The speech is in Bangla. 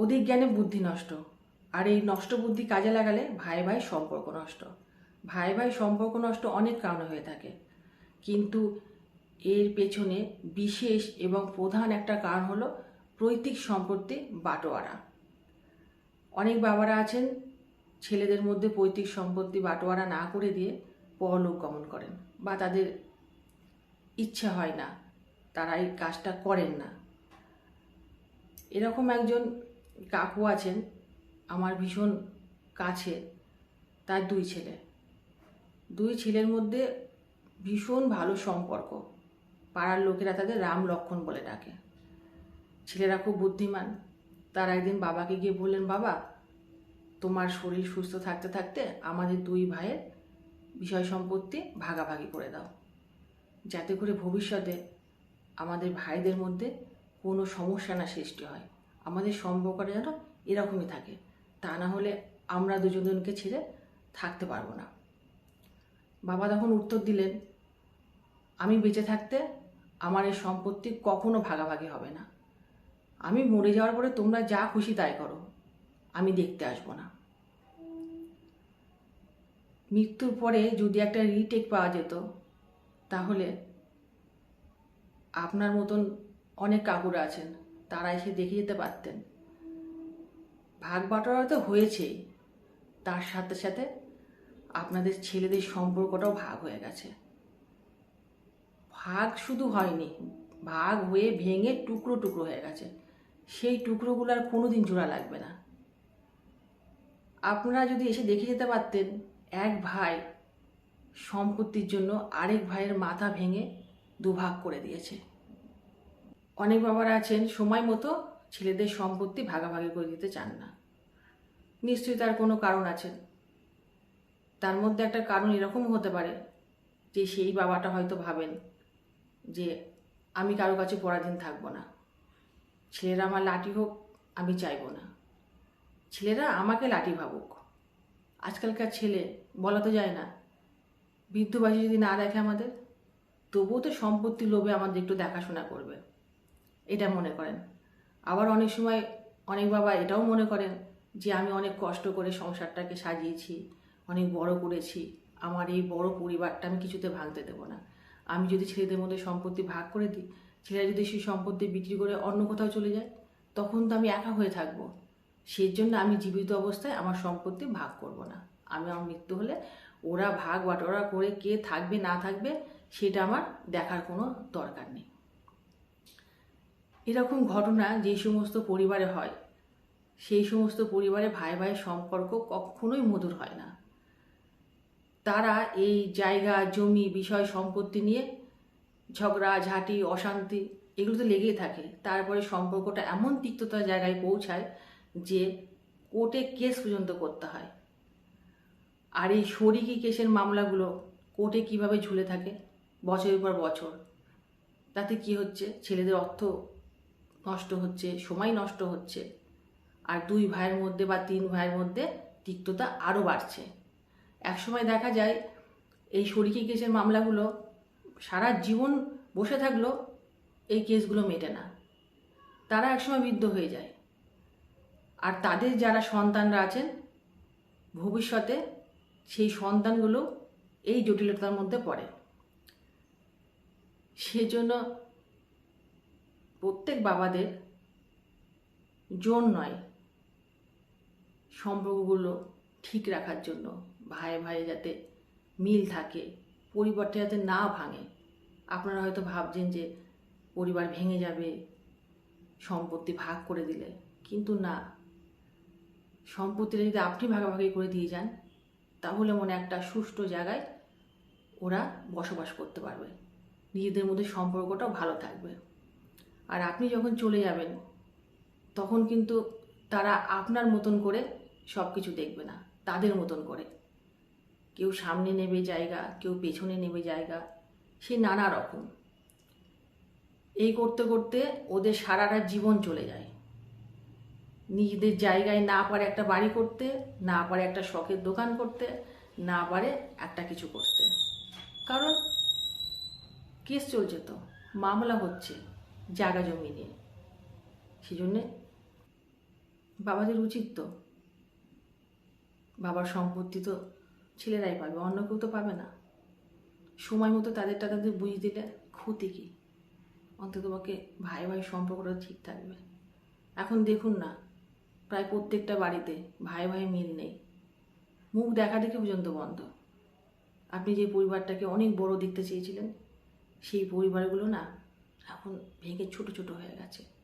অধিক জ্ঞানে বুদ্ধি নষ্ট। আর এই নষ্ট বুদ্ধি কাজে লাগালে ভাই ভাই সম্পর্ক নষ্ট। ভাই ভাই সম্পর্ক নষ্ট অনেক কারণে হয়ে থাকে। কিন্তু এর পেছনে বিশেষ এবং প্রধান একটা কারণ হলো পৈতৃক সম্পত্তি বাটোয়ারা। অনেক বাবারা আছেন, ছেলেদের মধ্যে পৈতৃক সম্পত্তি বাটোয়ারা না করে দিয়ে পরলোক গমন করেন বা তাদের ইচ্ছা হয় না, তারা এই কাজটা করেন না। এরকম একজন কাকু আছেন, আমার ভীষণ কাছে তার দুই ছেলে। দুই ছেলের মধ্যে ভীষণ ভালো সম্পর্ক। পাড়ার লোকেরা তাদের রাম লক্ষণ বলে ডাকে। ছেলেরা খুব বুদ্ধিমান। তারা একদিন বাবাকে গিয়ে বললেন, বাবা, তোমার শরীর সুস্থ থাকতে থাকতে আমাদের দুই ভাইয়ের বিষয় সম্পত্তি ভাগাভাগি করে দাও। যাতে করে ভবিষ্যতে আমাদের ভাইদের মধ্যে কোনো সমস্যা না সৃষ্টি হয়। আমাদের সম্পর্কটা যেন এরকমই থাকে। তা না হলে আমরা দুজনকে ছেড়ে থাকতে পারব না। বাবা তখন উত্তর দিলেন, আমি বেঁচে থাকতে আমার এই সম্পত্তি কখনো ভাগাভাগি হবে না। আমি মরে যাওয়ার পরে তোমরা যা খুশি তাই করো। আমি দেখতে আসব না। মৃত্যুর পরে যদি একটা রিটেক পাওয়া যেত, তাহলে আপনার মতন অনেক কাকুরা আছেন। তারা এসে দেখে যেতে পারতেন। ভাগ বাটোয়ারা তো হয়েছেই। তার সাথে সাথে আপনাদের ছেলেদের সম্পর্কটাও ভাগ হয়ে গেছে। ভাগ শুধু হয়নি, ভাগ হয়ে ভেঙে টুকরো টুকরো হয়ে গেছে। সেই টুকরোগুলো আর কোনো দিন জোড়া লাগবে না। আপনারা যদি এসে দেখে যেতে পারতেন, এক ভাই সম্পত্তির জন্য আরেক ভাইয়ের মাথা ভেঙে দুভাগ করে দিয়েছে। অনেক বাবারা আছেন, সময় মতো ছেলেদের সম্পত্তি ভাগাভাগি করে দিতে চান না। নিশ্চয়ই তার কোনো কারণ আছে। তার মধ্যে একটা কারণ এরকম হতে পারে যে সেই বাবাটা হয়তো ভাবেন যে আমি কারও কাছে পরাধীন থাকব না। ছেলেরা আমার লাঠি হোক, আমি চাইব না। ছেলেরা আমাকে লাঠি ভাবুক। আজকালকার ছেলে, বলা তো যায় না। বৃদ্ধবাসী যদি না দেখে আমাদের, তবুও তো সম্পত্তি লোভে আমাদের একটু দেখাশোনা করবে। এটা মনে করেন। আবার অনেক সময় অনেক বাবা এটাও মনে করেন যে আমি অনেক কষ্ট করে সংসারটাকে সাজিয়েছি, অনেক বড় করেছি, আমার এই বড় পরিবারটা আমি কিছুতে ভাঙতে দেবো না। আমি যদি ছেলেদের মধ্যে সম্পত্তি ভাগ করে দিই, ছেলেরা যদি সেই সম্পত্তি বিক্রি করে অন্য কোথাও চলে যায়, তখন তো আমি একা হয়ে থাকব। সেই জন্য আমি জীবিত অবস্থায় আমার সম্পত্তি ভাগ করব না। আমি আমার মৃত্যু হলে ওরা ভাগ বাটোয়ারা করে কে থাকবে না থাকবে, সেটা আমার দেখার কোনো দরকার নেই। এরকম ঘটনা যেই সমস্ত পরিবারে হয়, সেই সমস্ত পরিবারে ভাই ভাই সম্পর্ক কখনোই মধুর হয় না। তারা এই জায়গা, জমি, বিষয়, সম্পত্তি নিয়ে ঝগড়া, ঝাঁটি, অশান্তি এগুলো তো লেগেই থাকে। তারপরে সম্পর্কটা এমন তিক্ততার জায়গায় পৌঁছায় যে কোর্টে কেস পর্যন্ত করতে হয়। আর এই শরিকি কেসের মামলাগুলো কোর্টে কীভাবে ঝুলে থাকে বছরের পর বছর? তাতে কি হচ্ছে? ছেলেদের অর্থ নষ্ট হচ্ছে, সময় নষ্ট হচ্ছে। আর দুই ভাইয়ের মধ্যে বা তিন ভাইয়ের মধ্যে তিক্ততা আরও বাড়ছে। একসময় দেখা যায়, এই শরিকি কেসের মামলাগুলো সারা জীবন বসে থাকলেও এই কেসগুলো মেটে না। তারা একসময় বৃদ্ধ হয়ে যায়। আর তাদের যারা সন্তানরা আছেন, ভবিষ্যতে সেই সন্তানগুলো এই জটিলতার মধ্যে পড়ে। সেজন্য প্রত্যেক বাবাদের জোর নয় সম্পর্কগুলো ঠিক রাখার জন্য ভাই ভাই যাতে মিল থাকে, পরিবারটা যাতে না ভাঙে। আপনারা হয়তো ভাবছেন যে পরিবার ভেঙে যাবে, সম্পত্তি ভাগ করে দিলে। কিন্তু না, সম্পত্তিটা যদি আপনি ভাগাভাগি করে দিয়ে যান, তাহলে মনে একটা সুষ্ঠু জায়গায় ওরা বসবাস করতে পারবে। নিজেদের মধ্যে সম্পর্কটাও ভালো থাকবে। আর আপনি যখন চলে যাবেন, তখন কিন্তু তারা আপনার মতন করে সব কিছু দেখবে না, তাদের মতন করে। কেউ সামনে নেবে জায়গা, কেউ পেছনে নেবে জায়গা, সে নানা রকম। এই করতে করতে ওদের সারাটা জীবন চলে যায়। নিজেদের জায়গায় না পারে একটা বাড়ি করতে, না পারে একটা শখের দোকান করতে, না পারে একটা কিছু করতে। কারণ কেস চলছে তো, মামলা হচ্ছে। জায়গা জমি নিয়ে সেই জন্যে বাবাদের উচিত তো। বাবার সম্পত্তি তো ছেলেরাই পাবে, অন্য কেউ তো পাবে না। সময় মতো তাদেরটা তাদের বুঝিয়ে দিলে ক্ষতি কী? অন্তত পক্ষে ভাই ভাই সম্পর্কটা ঠিক থাকবে। এখন দেখুন না, প্রায় প্রত্যেকটা বাড়িতে ভাই ভাই মিল নেই। মুখ দেখা দেখে পর্যন্ত বন্ধ। আপনি যে পরিবারটাকে অনেক বড় দেখতে চেয়েছিলেন, সেই পরিবারগুলো না এখন ভেঙে ছোট ছোট হয়ে গেছে।